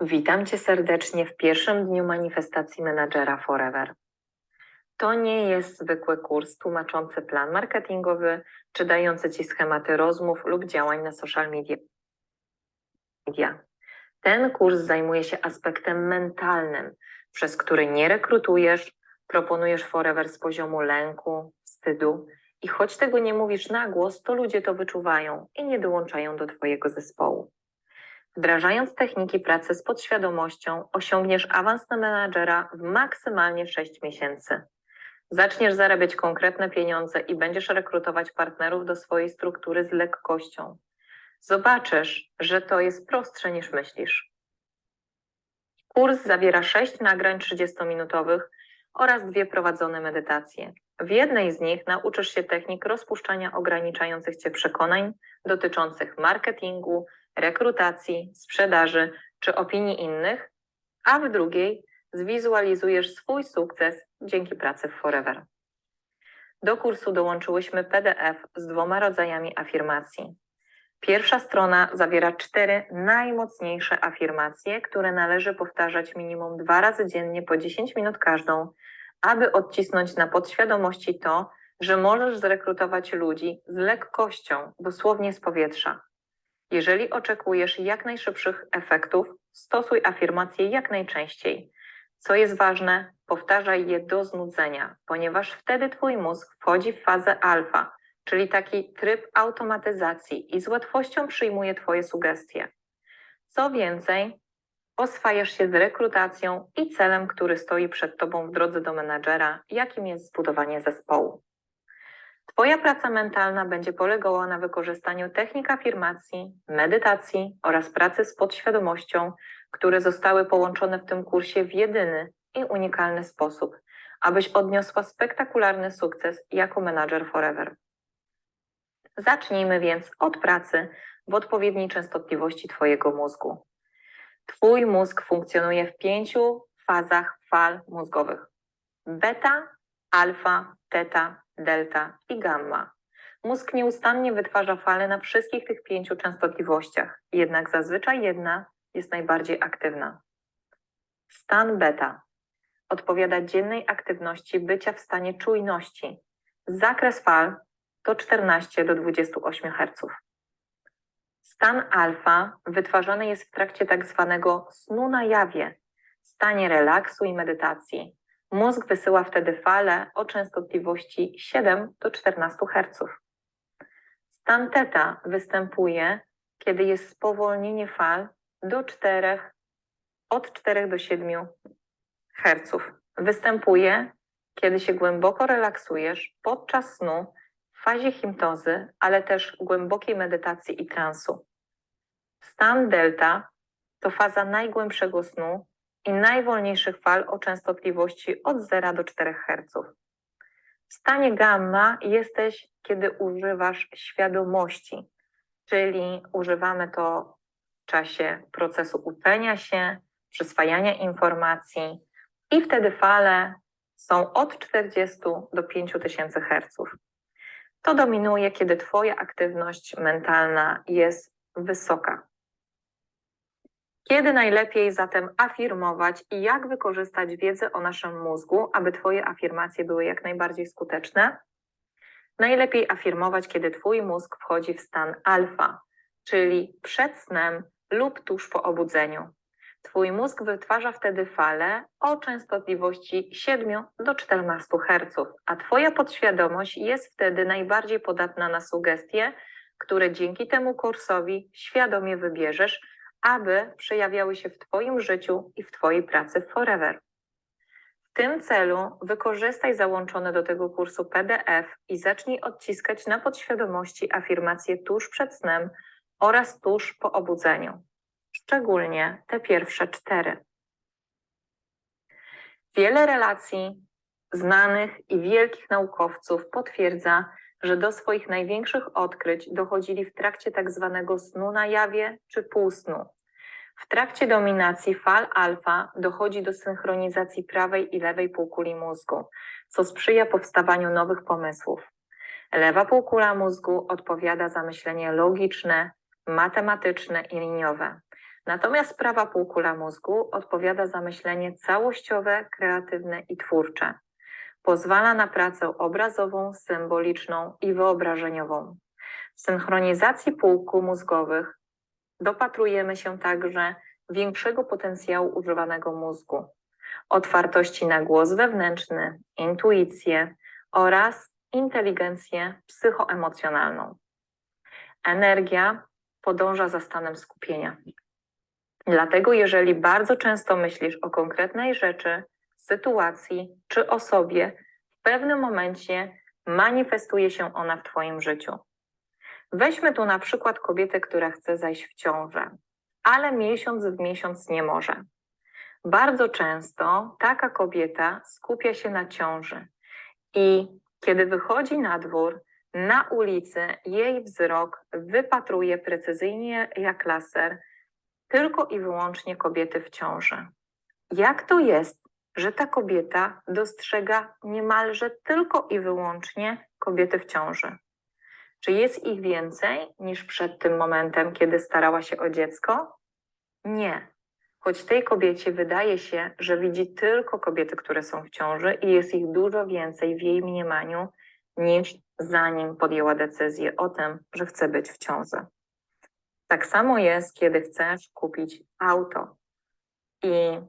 Witam Cię serdecznie w pierwszym dniu manifestacji menadżera Forever. To nie jest zwykły kurs tłumaczący plan marketingowy czy dający Ci schematy rozmów lub działań na social media. Ten kurs zajmuje się aspektem mentalnym, przez który nie rekrutujesz, proponujesz Forever z poziomu lęku, wstydu i choć tego nie mówisz na głos, to ludzie to wyczuwają i nie dołączają do Twojego zespołu. Wdrażając techniki pracy z podświadomością, osiągniesz awans na menadżera w maksymalnie 6 miesięcy. Zaczniesz zarabiać konkretne pieniądze i będziesz rekrutować partnerów do swojej struktury z lekkością. Zobaczysz, że to jest prostsze niż myślisz. Kurs zawiera 6 nagrań 30-minutowych oraz dwie prowadzone medytacje. W jednej z nich nauczysz się technik rozpuszczania ograniczających Cię przekonań dotyczących marketingu, rekrutacji, sprzedaży czy opinii innych, a w drugiej zwizualizujesz swój sukces dzięki pracy w Forever. Do kursu dołączyłyśmy PDF z dwoma rodzajami afirmacji. Pierwsza strona zawiera cztery najmocniejsze afirmacje, które należy powtarzać minimum dwa razy dziennie po 10 minut każdą, aby odcisnąć na podświadomości to, że możesz zrekrutować ludzi z lekkością, dosłownie z powietrza. Jeżeli oczekujesz jak najszybszych efektów, stosuj afirmacje jak najczęściej. Co jest ważne, powtarzaj je do znudzenia, ponieważ wtedy Twój mózg wchodzi w fazę alfa, czyli taki tryb automatyzacji i z łatwością przyjmuje Twoje sugestie. Co więcej, oswajasz się z rekrutacją i celem, który stoi przed Tobą w drodze do menadżera, jakim jest zbudowanie zespołu. Twoja praca mentalna będzie polegała na wykorzystaniu technik afirmacji, medytacji oraz pracy z podświadomością, które zostały połączone w tym kursie w jedyny i unikalny sposób, abyś odniosła spektakularny sukces jako menadżer forever. Zacznijmy więc od pracy w odpowiedniej częstotliwości Twojego mózgu. Twój mózg funkcjonuje w pięciu fazach fal mózgowych: beta, alfa, teta, delta i gamma. Mózg nieustannie wytwarza fale na wszystkich tych pięciu częstotliwościach, jednak zazwyczaj jedna jest najbardziej aktywna. Stan beta odpowiada dziennej aktywności bycia w stanie czujności. Zakres fal to 14 do 28 Hz. Stan alfa wytwarzany jest w trakcie tak zwanego snu na jawie, stanie relaksu i medytacji. Mózg wysyła wtedy fale o częstotliwości 7 do 14 Hz. Stan teta występuje, kiedy jest spowolnienie fal do 4, od 4 do 7 Hz. Występuje, kiedy się głęboko relaksujesz podczas snu, w fazie hipnozy, ale też głębokiej medytacji i transu. Stan delta to faza najgłębszego snu i najwolniejszych fal o częstotliwości od 0 do 4 Hz. W stanie gamma jesteś, kiedy używasz świadomości, czyli używamy to w czasie procesu uczenia się, przyswajania informacji i wtedy fale są od 40 do 5000 Hz. To dominuje, kiedy Twoja aktywność mentalna jest wysoka. Kiedy najlepiej zatem afirmować i jak wykorzystać wiedzę o naszym mózgu, aby Twoje afirmacje były jak najbardziej skuteczne? Najlepiej afirmować, kiedy Twój mózg wchodzi w stan alfa, czyli przed snem lub tuż po obudzeniu. Twój mózg wytwarza wtedy fale o częstotliwości 7 do 14 Hz, a Twoja podświadomość jest wtedy najbardziej podatna na sugestie, które dzięki temu kursowi świadomie wybierzesz, aby przejawiały się w Twoim życiu i w Twojej pracy forever. W tym celu wykorzystaj załączone do tego kursu PDF i zacznij odciskać na podświadomości afirmacje tuż przed snem oraz tuż po obudzeniu, szczególnie te pierwsze cztery. Wiele relacji znanych i wielkich naukowców potwierdza, że do swoich największych odkryć dochodzili w trakcie tak zwanego snu na jawie czy półsnu. W trakcie dominacji fal alfa dochodzi do synchronizacji prawej i lewej półkuli mózgu, co sprzyja powstawaniu nowych pomysłów. Lewa półkula mózgu odpowiada za myślenie logiczne, matematyczne i liniowe, Natomiast prawa półkula mózgu odpowiada za myślenie całościowe, kreatywne i twórcze. Pozwala na pracę obrazową, symboliczną i wyobrażeniową. W synchronizacji półkół mózgowych dopatrujemy się także większego potencjału używanego mózgu, otwartości na głos wewnętrzny, intuicję oraz inteligencję psychoemocjonalną. Energia podąża za stanem skupienia. Dlatego, jeżeli bardzo często myślisz o konkretnej rzeczy, sytuacji czy osobie, w pewnym momencie manifestuje się ona w Twoim życiu. Weźmy tu na przykład kobietę, która chce zajść w ciążę, ale miesiąc w miesiąc nie może. Bardzo często taka kobieta skupia się na ciąży i kiedy wychodzi na dwór, na ulicy, jej wzrok wypatruje precyzyjnie jak laser tylko i wyłącznie kobiety w ciąży. Jak to jest, że ta kobieta dostrzega niemalże tylko i wyłącznie kobiety w ciąży? Czy jest ich więcej niż przed tym momentem, kiedy starała się o dziecko? Nie. Choć tej kobiecie wydaje się, że widzi tylko kobiety, które są w ciąży i jest ich dużo więcej w jej mniemaniu niż zanim podjęła decyzję o tym, że chce być w ciąży. Tak samo jest, kiedy chcesz kupić auto i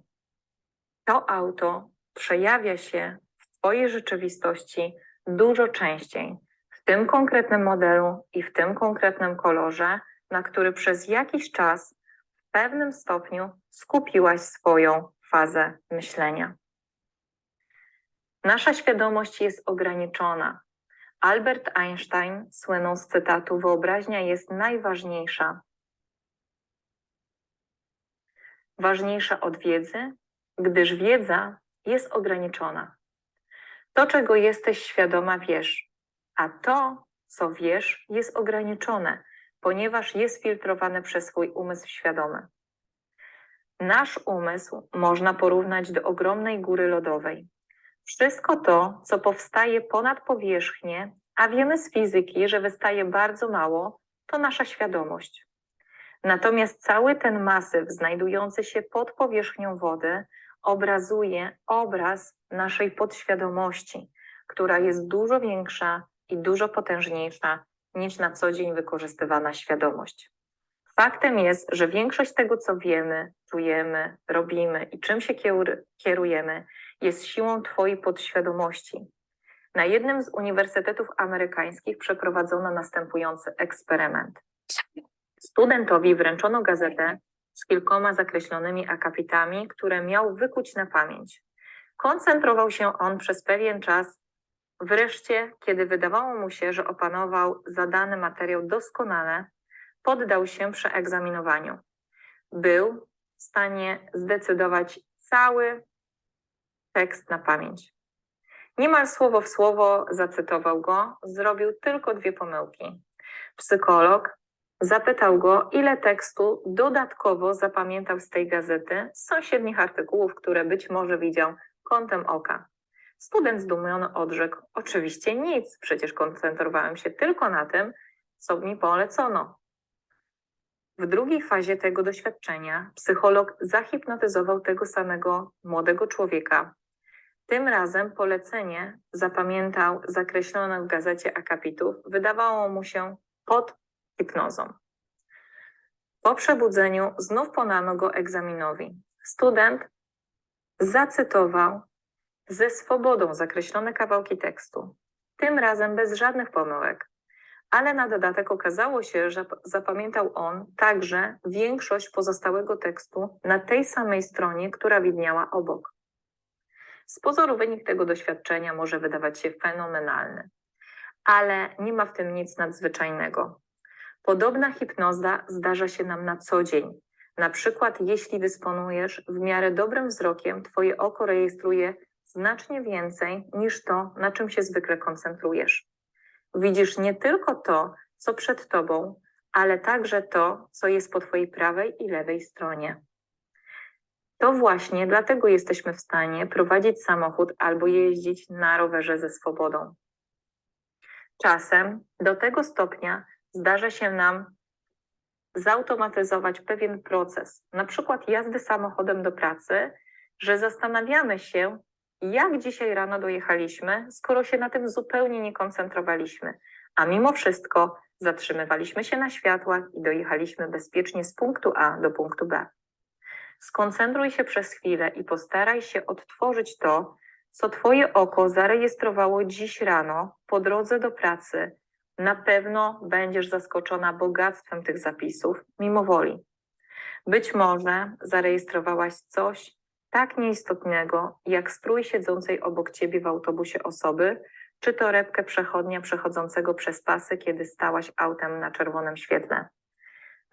to auto przejawia się w Twojej rzeczywistości dużo częściej w tym konkretnym modelu i w tym konkretnym kolorze, na który przez jakiś czas w pewnym stopniu skupiłaś swoją fazę myślenia. Nasza świadomość jest ograniczona. Albert Einstein słynął z cytatu: Wyobraźnia jest najważniejsza. Ważniejsza od wiedzy, gdyż wiedza jest ograniczona. To, czego jesteś świadoma, wiesz, a to, co wiesz, jest ograniczone, ponieważ jest filtrowane przez swój umysł świadomy. Nasz umysł można porównać do ogromnej góry lodowej. Wszystko to, co powstaje ponad powierzchnię, a wiemy z fizyki, że wystaje bardzo mało, to nasza świadomość. Natomiast cały ten masyw znajdujący się pod powierzchnią wody obrazuje obraz naszej podświadomości, która jest dużo większa i dużo potężniejsza niż na co dzień wykorzystywana świadomość. Faktem jest, że większość tego, co wiemy, czujemy, robimy i czym się kierujemy, jest siłą Twojej podświadomości. Na jednym z uniwersytetów amerykańskich przeprowadzono następujący eksperyment. Studentowi wręczono gazetę z kilkoma zakreślonymi akapitami, które miał wykuć na pamięć. Koncentrował się on przez pewien czas. Wreszcie, kiedy wydawało mu się, że opanował zadany materiał doskonale, poddał się przeegzaminowaniu. Był w stanie zdecydować cały tekst na pamięć. Niemal słowo w słowo zacytował go, zrobił tylko dwie pomyłki. Psycholog zapytał go, ile tekstu dodatkowo zapamiętał z tej gazety, z sąsiednich artykułów, które być może widział kątem oka. Student zdumiony odrzekł: Oczywiście nic, przecież koncentrowałem się tylko na tym, co mi polecono. W drugiej fazie tego doświadczenia psycholog zahipnotyzował tego samego młodego człowieka. Tym razem polecenie zapamiętał zakreślone w gazecie akapitów, wydawało mu się pod hipnozą. Po przebudzeniu znów ponano go egzaminowi. Student zacytował ze swobodą zakreślone kawałki tekstu, tym razem bez żadnych pomyłek ale na dodatek okazało się, że zapamiętał on także większość pozostałego tekstu na tej samej stronie, która widniała obok. Z pozoru wynik tego doświadczenia może wydawać się fenomenalny, ale nie ma w tym nic nadzwyczajnego. Podobna hipnoza zdarza się nam na co dzień. Na przykład, jeśli dysponujesz w miarę dobrym wzrokiem, Twoje oko rejestruje znacznie więcej niż to, na czym się zwykle koncentrujesz. Widzisz nie tylko to, co przed tobą, ale także to, co jest po twojej prawej i lewej stronie. To właśnie dlatego jesteśmy w stanie prowadzić samochód albo jeździć na rowerze ze swobodą. Czasem do tego stopnia zdarza się nam zautomatyzować pewien proces, na przykład jazdy samochodem do pracy, że zastanawiamy się, jak dzisiaj rano dojechaliśmy, skoro się na tym zupełnie nie koncentrowaliśmy, a mimo wszystko zatrzymywaliśmy się na światłach i dojechaliśmy bezpiecznie z punktu A do punktu B. Skoncentruj się przez chwilę i postaraj się odtworzyć to, co Twoje oko zarejestrowało dziś rano po drodze do pracy. Na pewno będziesz zaskoczona bogactwem tych zapisów, mimo woli. Być może zarejestrowałaś coś tak nieistotnego, jak strój siedzącej obok Ciebie w autobusie osoby, czy torebkę przechodnia przechodzącego przez pasy, kiedy stałaś autem na czerwonym świetle.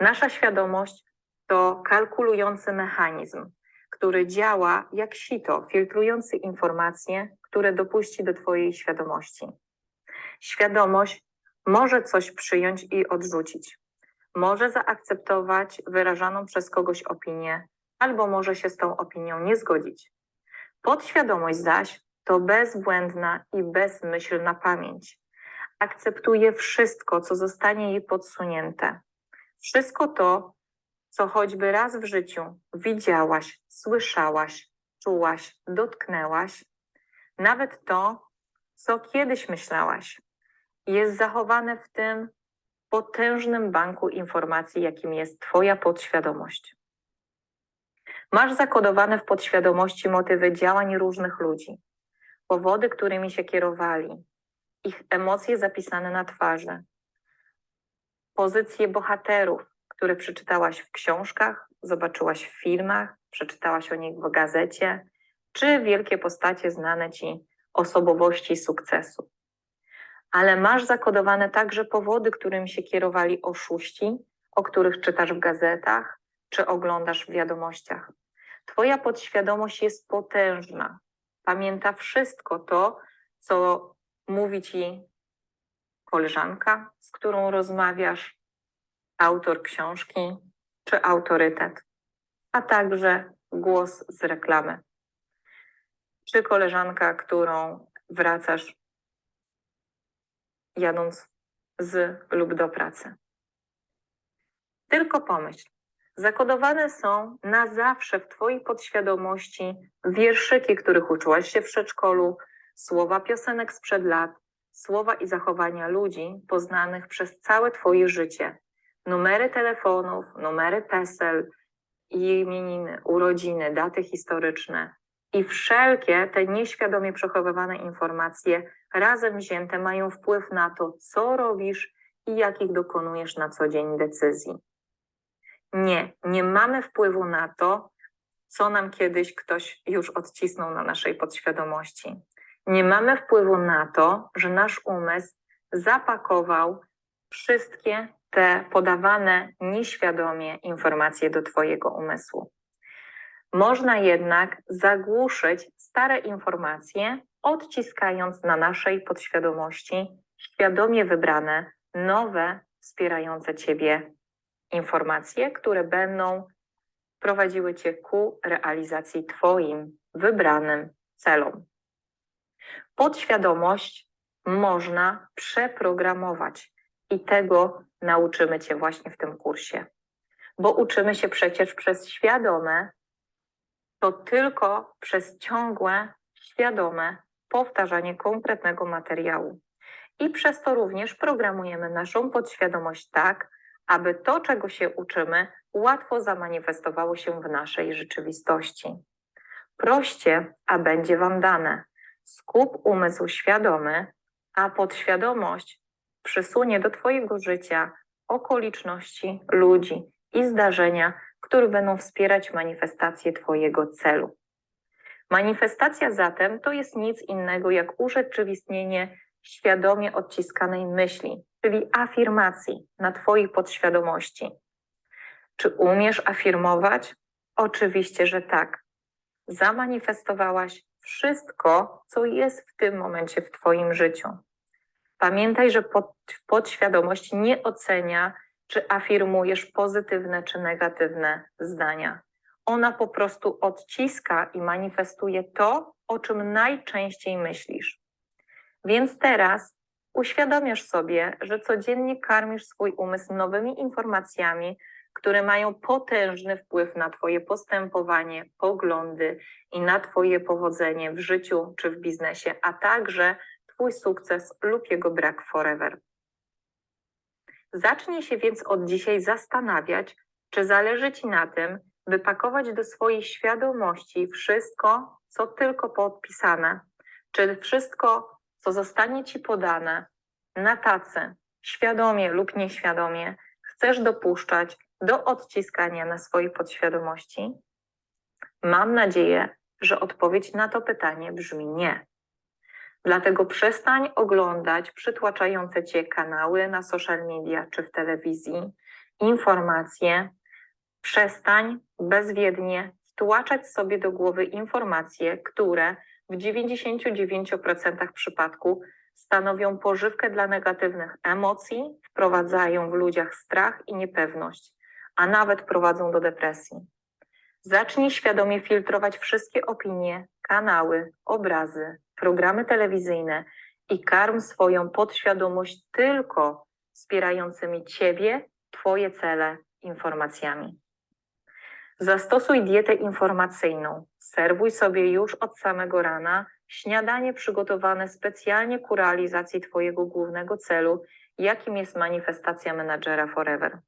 Nasza świadomość to kalkulujący mechanizm, który działa jak sito, filtrujący informacje, które dopuści do Twojej świadomości. Świadomość może coś przyjąć i odrzucić. Może zaakceptować wyrażaną przez kogoś opinię, albo może się z tą opinią nie zgodzić. Podświadomość zaś to bezbłędna i bezmyślna pamięć. Akceptuje wszystko, co zostanie jej podsunięte. Wszystko to, co choćby raz w życiu widziałaś, słyszałaś, czułaś, dotknęłaś, nawet to, co kiedyś myślałaś, jest zachowane w tym potężnym banku informacji, jakim jest Twoja podświadomość. Masz zakodowane w podświadomości motywy działań różnych ludzi, powody, którymi się kierowali, ich emocje zapisane na twarzy, pozycje bohaterów, które przeczytałaś w książkach, zobaczyłaś w filmach, przeczytałaś o nich w gazecie, czy wielkie postacie znane ci osobowości sukcesu. Ale masz zakodowane także powody, którymi się kierowali oszuści, o których czytasz w gazetach, czy oglądasz w wiadomościach. Twoja podświadomość jest potężna. Pamięta wszystko to, co mówi ci koleżanka, z którą rozmawiasz, autor książki czy autorytet, a także głos z reklamy. Czy koleżanka, którą wracasz jadąc z lub do pracy. Tylko pomyśl, Zakodowane są na zawsze w Twojej podświadomości wierszyki, których uczyłaś się w przedszkolu, słowa piosenek sprzed lat, słowa i zachowania ludzi poznanych przez całe Twoje życie, numery telefonów, numery PESEL, imieniny, urodziny, daty historyczne i wszelkie te nieświadomie przechowywane informacje razem wzięte mają wpływ na to, co robisz i jakich dokonujesz na co dzień decyzji. Nie, nie mamy wpływu na to, co nam kiedyś ktoś już odcisnął na naszej podświadomości. Nie mamy wpływu na to, że nasz umysł zapakował wszystkie te podawane nieświadomie informacje do Twojego umysłu. Można jednak zagłuszyć stare informacje, odciskając na naszej podświadomości świadomie wybrane, nowe, wspierające Ciebie informacje, które będą prowadziły Cię ku realizacji Twoim wybranym celom. Podświadomość można przeprogramować i tego nauczymy Cię właśnie w tym kursie, bo uczymy się przecież przez świadome, to tylko przez ciągłe, świadome powtarzanie konkretnego materiału. I przez to również programujemy naszą podświadomość tak, aby to, czego się uczymy, łatwo zamanifestowało się w naszej rzeczywistości. Proście, a będzie Wam dane. Skup umysł świadomy, a podświadomość przysunie do Twojego życia okoliczności, ludzi i zdarzenia, które będą wspierać manifestację Twojego celu. Manifestacja zatem to jest nic innego jak urzeczywistnienie świadomie odciskanej myśli, czyli afirmacji na Twojej podświadomości. Czy umiesz afirmować? Oczywiście, że tak. Zamanifestowałaś wszystko, co jest w tym momencie w Twoim życiu. Pamiętaj, że pod, podświadomość nie ocenia, czy afirmujesz pozytywne czy negatywne zdania. Ona po prostu odciska i manifestuje to, o czym najczęściej myślisz. Więc teraz uświadamiasz sobie, że codziennie karmisz swój umysł nowymi informacjami, które mają potężny wpływ na Twoje postępowanie, poglądy i na Twoje powodzenie w życiu czy w biznesie, a także Twój sukces lub jego brak forever. Zacznij się więc od dzisiaj zastanawiać, czy zależy Ci na tym, by pakować do swojej świadomości wszystko, co tylko podpisane, czy wszystko, co zostanie Ci podane na tacy, świadomie lub nieświadomie, chcesz dopuszczać do odciskania na swojej podświadomości? Mam nadzieję, że odpowiedź na to pytanie brzmi nie. Dlatego przestań oglądać przytłaczające cię kanały na social media czy w telewizji, informacje. Przestań bezwiednie wtłaczać sobie do głowy informacje, które w 99% przypadków stanowią pożywkę dla negatywnych emocji, wprowadzają w ludziach strach i niepewność, a nawet prowadzą do depresji. Zacznij świadomie filtrować wszystkie opinie, kanały, obrazy, programy telewizyjne i karm swoją podświadomość tylko wspierającymi Ciebie, Twoje cele informacjami. Zastosuj dietę informacyjną. Serwuj sobie już od samego rana śniadanie przygotowane specjalnie ku realizacji Twojego głównego celu, jakim jest manifestacja menadżera Forever.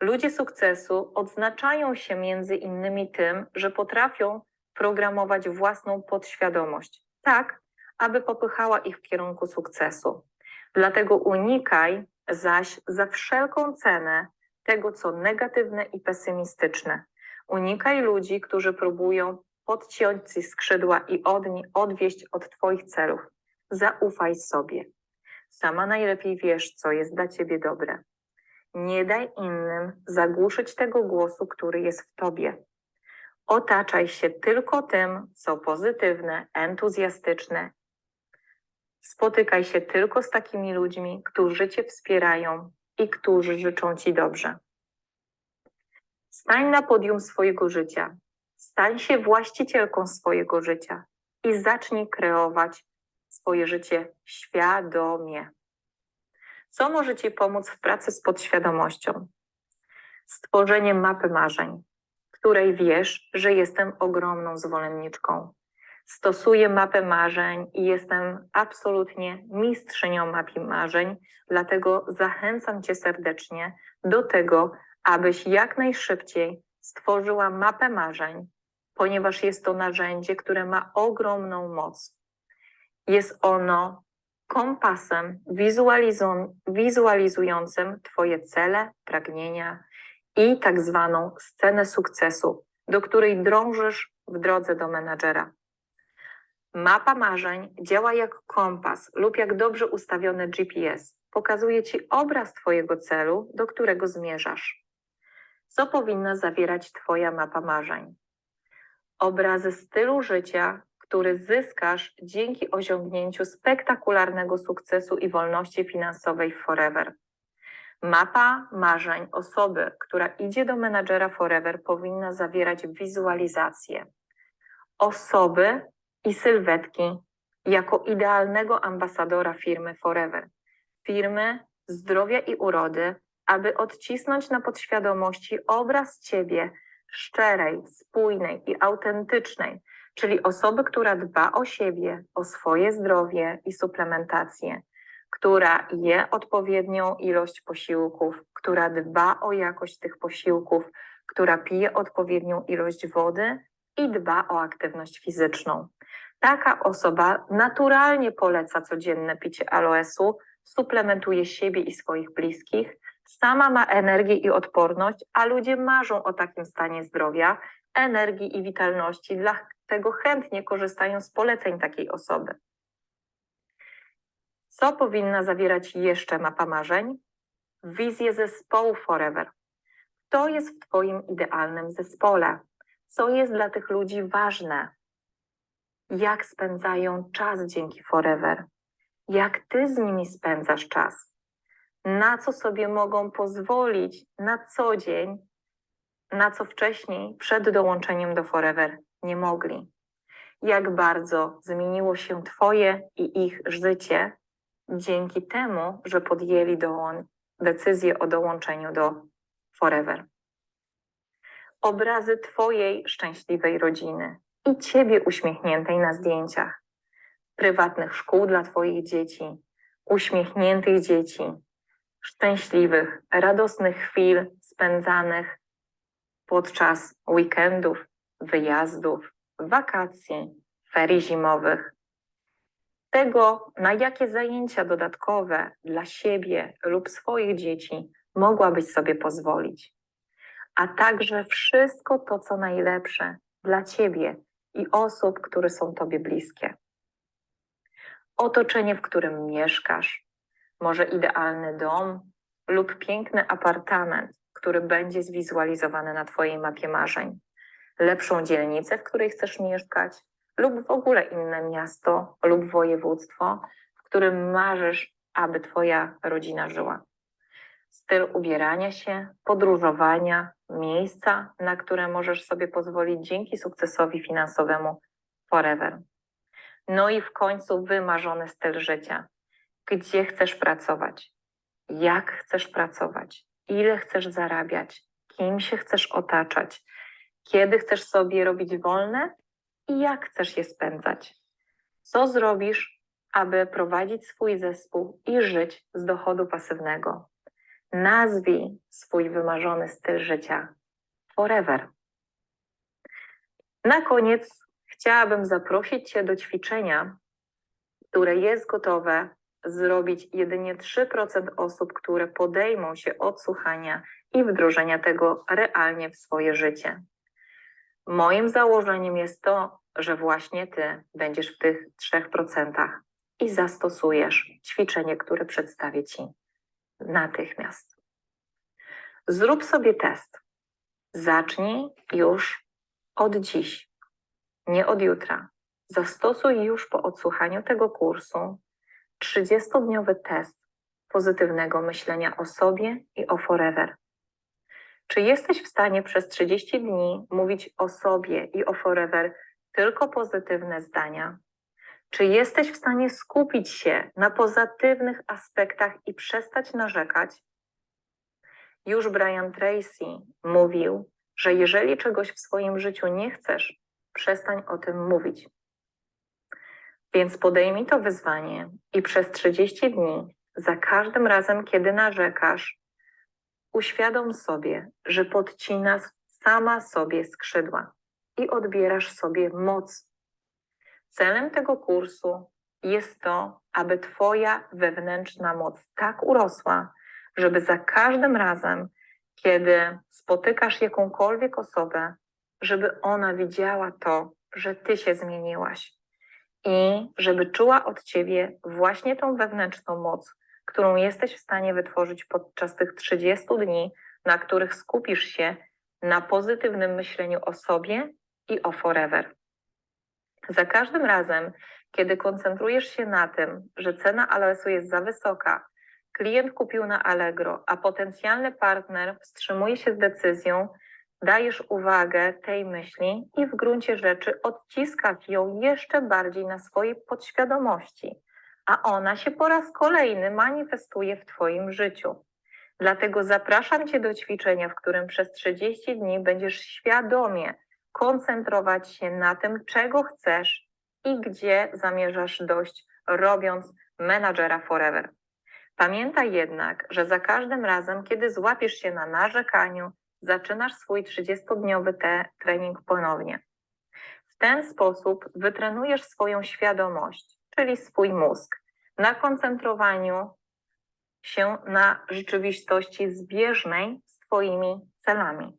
Ludzie sukcesu odznaczają się między innymi tym, że potrafią programować własną podświadomość, tak, aby popychała ich w kierunku sukcesu. Dlatego unikaj zaś za wszelką cenę tego, co negatywne i pesymistyczne. Unikaj ludzi, którzy próbują podciąć ci skrzydła i odni- odwieść od Twoich celów. Zaufaj sobie. Sama najlepiej wiesz, co jest dla Ciebie dobre. Nie daj innym zagłuszyć tego głosu, który jest w Tobie. Otaczaj się tylko tym, co pozytywne, entuzjastyczne. Spotykaj się tylko z takimi ludźmi, którzy Cię wspierają i którzy życzą Ci dobrze. Stań na podium swojego życia, stań się właścicielką swojego życia i zacznij kreować swoje życie świadomie. Co może Ci pomóc w pracy z podświadomością? Stworzenie mapy marzeń, której wiesz, że jestem ogromną zwolenniczką. Stosuję mapę marzeń i jestem absolutnie mistrzynią mapy marzeń, dlatego zachęcam Cię serdecznie do tego, abyś jak najszybciej stworzyła mapę marzeń, ponieważ jest to narzędzie, które ma ogromną moc. Jest ono kompasem wizualizu- wizualizującym Twoje cele, pragnienia i tak zwaną scenę sukcesu, do której drążysz w drodze do menadżera. Mapa marzeń działa jak kompas lub jak dobrze ustawiony GPS. Pokazuje Ci obraz Twojego celu, do którego zmierzasz. Co powinna zawierać Twoja mapa marzeń? Obrazy stylu życia, który zyskasz dzięki osiągnięciu spektakularnego sukcesu i wolności finansowej w Forever. Mapa marzeń osoby, która idzie do menadżera Forever, powinna zawierać wizualizację osoby i sylwetki jako idealnego ambasadora firmy Forever, firmy zdrowia i urody, aby odcisnąć na podświadomości obraz ciebie szczerej, spójnej i autentycznej, czyli osoby, która dba o siebie, o swoje zdrowie i suplementację, która je odpowiednią ilość posiłków, która dba o jakość tych posiłków, która pije odpowiednią ilość wody i dba o aktywność fizyczną. Taka osoba naturalnie poleca codzienne picie aloesu, suplementuje siebie i swoich bliskich, sama ma energię i odporność, a ludzie marzą o takim stanie zdrowia, energii i witalności, dlatego chętnie korzystają z poleceń takiej osoby. Co powinna zawierać jeszcze mapa marzeń? Wizję zespołu Forever. To jest w Twoim idealnym zespole. Co jest dla tych ludzi ważne? Jak spędzają czas dzięki Forever? Jak Ty z nimi spędzasz czas? Na co sobie mogą pozwolić na co dzień, na co wcześniej, przed dołączeniem do Forever, nie mogli? Jak bardzo zmieniło się Twoje i ich życie dzięki temu, że podjęli dołą- decyzję o dołączeniu do Forever. Obrazy Twojej szczęśliwej rodziny i Ciebie uśmiechniętej na zdjęciach, prywatnych szkół dla Twoich dzieci, uśmiechniętych dzieci, szczęśliwych, radosnych chwil spędzanych podczas weekendów, wyjazdów, wakacji, ferii zimowych. Tego, na jakie zajęcia dodatkowe dla siebie lub swoich dzieci mogłabyś sobie pozwolić, a także wszystko to, co najlepsze dla ciebie i osób, które są tobie bliskie. Otoczenie, w którym mieszkasz, może idealny dom lub piękny apartament, który będzie zwizualizowany na Twojej mapie marzeń, lepszą dzielnicę, w której chcesz mieszkać, lub w ogóle inne miasto lub województwo, w którym marzysz, aby Twoja rodzina żyła. Styl ubierania się, podróżowania, miejsca, na które możesz sobie pozwolić dzięki sukcesowi finansowemu Forever. No i w końcu wymarzony styl życia. Gdzie chcesz pracować? Jak chcesz pracować? Ile chcesz zarabiać? Kim się chcesz otaczać? Kiedy chcesz sobie robić wolne i jak chcesz je spędzać? Co zrobisz, aby prowadzić swój zespół i żyć z dochodu pasywnego? Nazwij swój wymarzony styl życia Forever. Na koniec chciałabym zaprosić Cię do ćwiczenia, które jest gotowe zrobić jedynie 3% osób, które podejmą się odsłuchania i wdrożenia tego realnie w swoje życie. Moim założeniem jest to, że właśnie Ty będziesz w tych 3% i zastosujesz ćwiczenie, które przedstawię Ci natychmiast. Zrób sobie test. Zacznij już od dziś, nie od jutra. Zastosuj już po odsłuchaniu tego kursu 30-dniowy test pozytywnego myślenia o sobie i o forever. Czy jesteś w stanie przez 30 dni mówić o sobie i o forever tylko pozytywne zdania? Czy jesteś w stanie skupić się na pozytywnych aspektach i przestać narzekać? Już Brian Tracy mówił, że jeżeli czegoś w swoim życiu nie chcesz, przestań o tym mówić. Więc podejmij to wyzwanie i przez 30 dni, za każdym razem, kiedy narzekasz, uświadom sobie, że podcinasz sama sobie skrzydła i odbierasz sobie moc. Celem tego kursu jest to, aby Twoja wewnętrzna moc tak urosła, żeby za każdym razem, kiedy spotykasz jakąkolwiek osobę, żeby ona widziała to, że Ty się zmieniłaś i żeby czuła od Ciebie właśnie tą wewnętrzną moc, którą jesteś w stanie wytworzyć podczas tych 30 dni, na których skupisz się na pozytywnym myśleniu o sobie i o forever. Za każdym razem, kiedy koncentrujesz się na tym, że cena aloesu jest za wysoka, klient kupił na Allegro, a potencjalny partner wstrzymuje się z decyzją, dajesz uwagę tej myśli i w gruncie rzeczy odciskasz ją jeszcze bardziej na swojej podświadomości, a ona się po raz kolejny manifestuje w Twoim życiu. Dlatego zapraszam Cię do ćwiczenia, w którym przez 30 dni będziesz świadomie koncentrować się na tym, czego chcesz i gdzie zamierzasz dojść, robiąc menadżera forever. Pamiętaj jednak, że za każdym razem, kiedy złapiesz się na narzekaniu, zaczynasz swój 30-dniowy te trening ponownie. W ten sposób wytrenujesz swoją świadomość, czyli swój mózg, na koncentrowaniu się na rzeczywistości zbieżnej z Twoimi celami.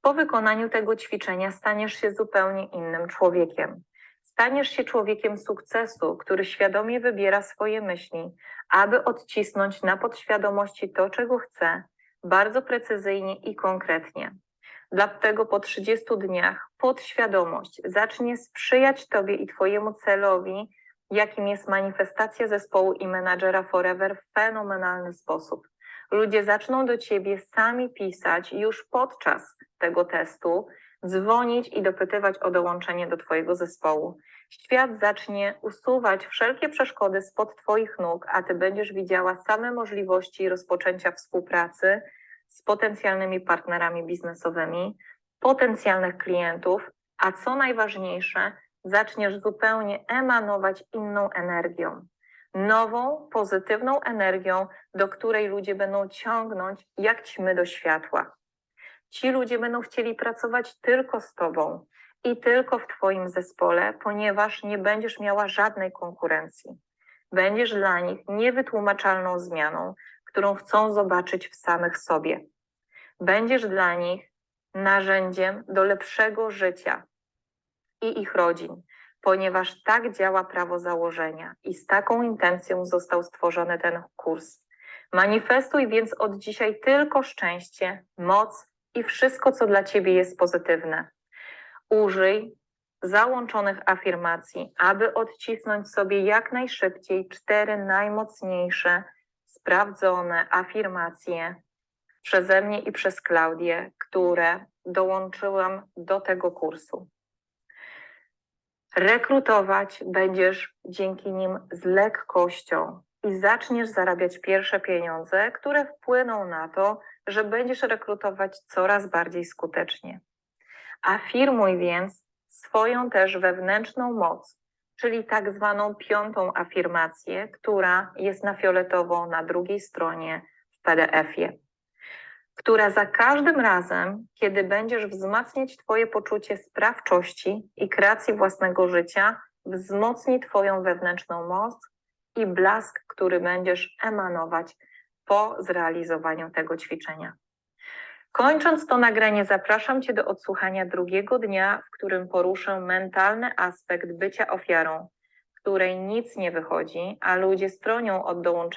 Po wykonaniu tego ćwiczenia staniesz się zupełnie innym człowiekiem. Staniesz się człowiekiem sukcesu, który świadomie wybiera swoje myśli, aby odcisnąć na podświadomości to, czego chce, bardzo precyzyjnie i konkretnie. Dlatego po 30 dniach podświadomość zacznie sprzyjać Tobie i Twojemu celowi, jakim jest manifestacja zespołu i menadżera Forever w fenomenalny sposób. Ludzie zaczną do Ciebie sami pisać już podczas tego testu, dzwonić i dopytywać o dołączenie do Twojego zespołu. Świat zacznie usuwać wszelkie przeszkody spod Twoich nóg, a Ty będziesz widziała same możliwości rozpoczęcia współpracy z potencjalnymi partnerami biznesowymi, potencjalnych klientów, a co najważniejsze, zaczniesz zupełnie emanować inną energią. Nową, pozytywną energią, do której ludzie będą ciągnąć jak ćmy do światła. Ci ludzie będą chcieli pracować tylko z Tobą i tylko w Twoim zespole, ponieważ nie będziesz miała żadnej konkurencji. Będziesz dla nich niewytłumaczalną zmianą, którą chcą zobaczyć w samych sobie. Będziesz dla nich narzędziem do lepszego życia i ich rodzin, ponieważ tak działa prawo założenia i z taką intencją został stworzony ten kurs. Manifestuj więc od dzisiaj tylko szczęście, moc i wszystko, co dla Ciebie jest pozytywne. Użyj załączonych afirmacji, aby odcisnąć sobie jak najszybciej cztery najmocniejsze, sprawdzone afirmacje przeze mnie i przez Klaudię, które dołączyłam do tego kursu. Rekrutować będziesz dzięki nim z lekkością i zaczniesz zarabiać pierwsze pieniądze, które wpłyną na to, że będziesz rekrutować coraz bardziej skutecznie. Afirmuj więc swoją też wewnętrzną moc, czyli tak zwaną piątą afirmację, która jest na fioletowo na drugiej stronie w PDF-ie, która za każdym razem, kiedy będziesz wzmacniać Twoje poczucie sprawczości i kreacji własnego życia, wzmocni Twoją wewnętrzną moc i blask, który będziesz emanować po zrealizowaniu tego ćwiczenia. Kończąc to nagranie, zapraszam Cię do odsłuchania drugiego dnia, w którym poruszę mentalny aspekt bycia ofiarą, której nic nie wychodzi, a ludzie stronią od dołączenia